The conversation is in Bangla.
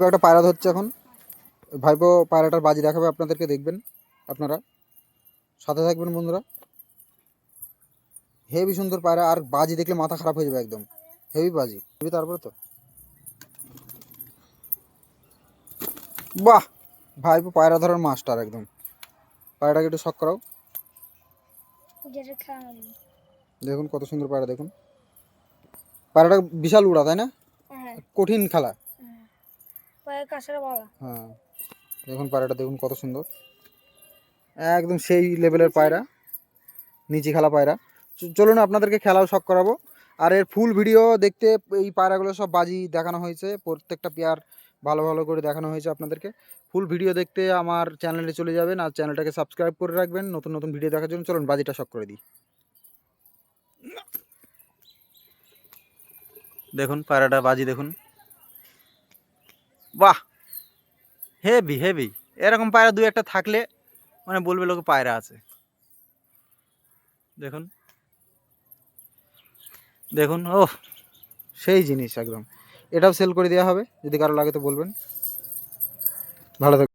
একটা পায়রা ধরছে এখন। ভাইপো পায়রাটার বাজি দেখাবে আপনাদেরকে দেখবেন আপনারা। সাথে থাকবেন বন্ধুরা। হেভি সুন্দর পায়রা আর বাজি দেখলে মাথা খারাপ হয়ে যাবে একদম। হেভি বাজি। হেভি তারপরে তো। বাহ! ভাইপো পায়রা ধরার মাস্টার একদম। পায়রাটাকে একটু শখ করাও। দেখুন কত সুন্দর পায়রা দেখুন। পায়রাটা বিশাল উড়া তাই না? হ্যাঁ। কঠিন খেলা। হ্যাঁ দেখুন পায়রাটা, দেখুন কত সুন্দর। একদম সেই লেভেলের পায়রা, নিচে খেলা পায়রা। চলুন আপনাদেরকে খেলাও শখ করাবো। আর এর ফুল ভিডিও দেখতে এই পায়রাগুলো সব বাজি দেখানো হয়েছে, প্রত্যেকটা পেয়ার ভালো ভালো করে দেখানো হয়েছে আপনাদেরকে। ফুল ভিডিও দেখতে আমার চ্যানেলে চলে যাবেন, আর চ্যানেলটাকে সাবস্ক্রাইব করে রাখবেন। নতুন নতুন ভিডিও দেখার জন্য চলুন বাজিটা শখ করে দিই। দেখুন পায়রাটা বাজি, দেখুন। বাহ! হেভি হেভি এরকম পায়রা দু একটা থাকলে মানে বলবে লোকে পায়রা আছে। দেখুন। দেখুন ও সেই জিনিস একদম। এটাও সেল করে দেওয়া হবে। যদি কারও লাগে তো বলবেন। ভালো